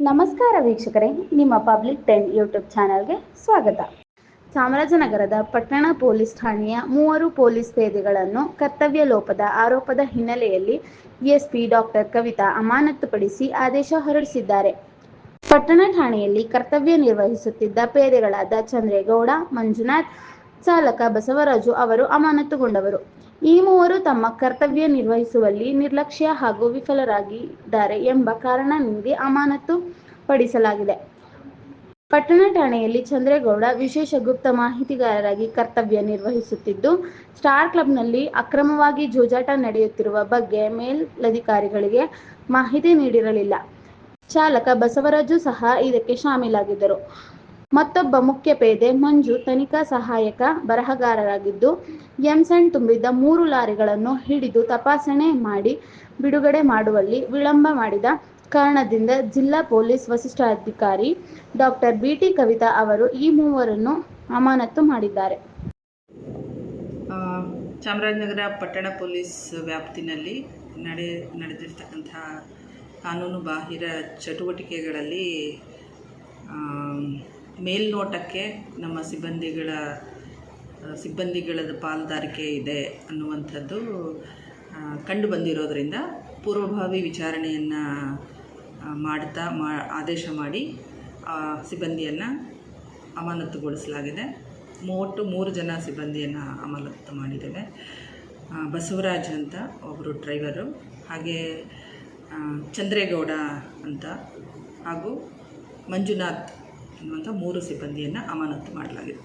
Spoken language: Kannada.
ನಮಸ್ಕಾರ ವೀಕ್ಷಕರೇ, ನಿಮ್ಮ ಪಬ್ಲಿಕ್ ಟೆನ್ ಯೂಟ್ಯೂಬ್ ಚಾನಲ್ಗೆ ಸ್ವಾಗತ. ಚಾಮರಾಜನಗರದ ಪಟ್ಟಣ ಪೊಲೀಸ್ ಠಾಣೆಯ ಮೂವರು ಪೊಲೀಸ್ ಪೇದೆಗಳನ್ನು ಕರ್ತವ್ಯ ಲೋಪದ ಆರೋಪದ ಹಿನ್ನೆಲೆಯಲ್ಲಿ ಎಸ್ಪಿ ಡಾಕ್ಟರ್ ಕವಿತಾ ಅಮಾನತುಪಡಿಸಿ ಆದೇಶ ಹೊರಡಿಸಿದ್ದಾರೆ. ಪಟ್ಟಣ ಠಾಣೆಯಲ್ಲಿ ಕರ್ತವ್ಯ ನಿರ್ವಹಿಸುತ್ತಿದ್ದ ಪೇದೆಗಳಾದ ಚಂದ್ರೇಗೌಡ, ಮಂಜುನಾಥ್, ಚಾಲಕ ಬಸವರಾಜು ಅವರು ಅಮಾನತುಗೊಂಡವರು. ಈ ಮೂವರು ತಮ್ಮ ಕರ್ತವ್ಯ ನಿರ್ವಹಿಸುವಲ್ಲಿ ನಿರ್ಲಕ್ಷ್ಯ ಹಾಗೂ ವಿಫಲರಾಗಿದ್ದಾರೆ ಎಂಬ ಕಾರಣ ನೀಡಿ ಅಮಾನತು ಪಡಿಸಲಾಗಿದೆ. ಪಟ್ಟಣ ಠಾಣೆಯಲ್ಲಿ ಚಂದ್ರೇಗೌಡ ವಿಶೇಷ ಗುಪ್ತ ಮಾಹಿತಿಗಾರರಾಗಿ ಕರ್ತವ್ಯ ನಿರ್ವಹಿಸುತ್ತಿದ್ದು, ಸ್ಟಾರ್ ಕ್ಲಬ್ನಲ್ಲಿ ಅಕ್ರಮವಾಗಿ ಜೂಜಾಟ ನಡೆಯುತ್ತಿರುವ ಬಗ್ಗೆ ಮೇಲಧಿಕಾರಿಗಳಿಗೆ ಮಾಹಿತಿ ನೀಡಿರಲಿಲ್ಲ. ಚಾಲಕ ಬಸವರಾಜು ಸಹ ಇದಕ್ಕೆ ಶಾಮೀಲಾಗಿದ್ದರು. ಮತ್ತೊಬ್ಬ ಮುಖ್ಯ ಪೇದೆ ಮಂಜು, ತನಿಖಾ ಸಹಾಯಕ, ಬರಹಗಾರರಾಗಿದ್ದು ಎಂಸೆಂಟ್ ತುಂಬಿದ್ದ ಮೂರು ಲಾರಿಗಳನ್ನು ಹಿಡಿದು ತಪಾಸಣೆ ಮಾಡಿ ಬಿಡುಗಡೆ ಮಾಡುವಲ್ಲಿ ವಿಳಂಬ ಮಾಡಿದ ಕಾರಣದಿಂದ ಜಿಲ್ಲಾ ಪೊಲೀಸ್ ವರಿಷ್ಠಾಧಿಕಾರಿ ಡಾಕ್ಟರ್ ಬಿಟಿ ಕವಿತಾ ಅವರು ಈ ಮೂವರನ್ನು ಅಮಾನತು ಮಾಡಿದ್ದಾರೆ. ಚಾಮರಾಜನಗರ ಪಟ್ಟಣ ಪೊಲೀಸ್ ವ್ಯಾಪ್ತಿನಲ್ಲಿ ನಡೆ, ನಡೆದಿರ್ತಕ್ಕಂತಹ ಕಾನೂನು ಬಾಹಿರ ಚಟುವಟಿಕೆಗಳಲ್ಲಿ ಮೇಲ್ನೋಟಕ್ಕೆ ನಮ್ಮ ಸಿಬ್ಬಂದಿಗಳ ಸಿಬ್ಬಂದಿಗಳ ಪಾಲುದಾರಿಕೆ ಇದೆ ಅನ್ನುವಂಥದ್ದು ಕಂಡು ಬಂದಿರೋದರಿಂದ ಪೂರ್ವಭಾವಿ ವಿಚಾರಣೆಯನ್ನು ಮಾಡ್ತಾ, ಮಾ, ಆದೇಶ ಮಾಡಿ, ಆ, ಸಿಬ್ಬಂದಿಯನ್ನು ಅಮಾನತುಗೊಳಿಸಲಾಗಿದೆ. ಒಟ್ಟು ಮೂರು ಜನ ಸಿಬ್ಬಂದಿಯನ್ನು ಅಮಾನತು ಮಾಡಿದ್ದೇವೆ. ಬಸವರಾಜ್ ಅಂತ ಒಬ್ಬರು ಡ್ರೈವರು, ಹಾಗೆ ಚಂದ್ರೇಗೌಡ ಅಂತ, ಹಾಗೂ ಮಂಜುನಾಥ್ ಅನ್ನುವಂಥ ಮೂರು ಸಿಬ್ಬಂದಿಯನ್ನು ಅಮಾನತು ಮಾಡಲಾಗಿದೆ.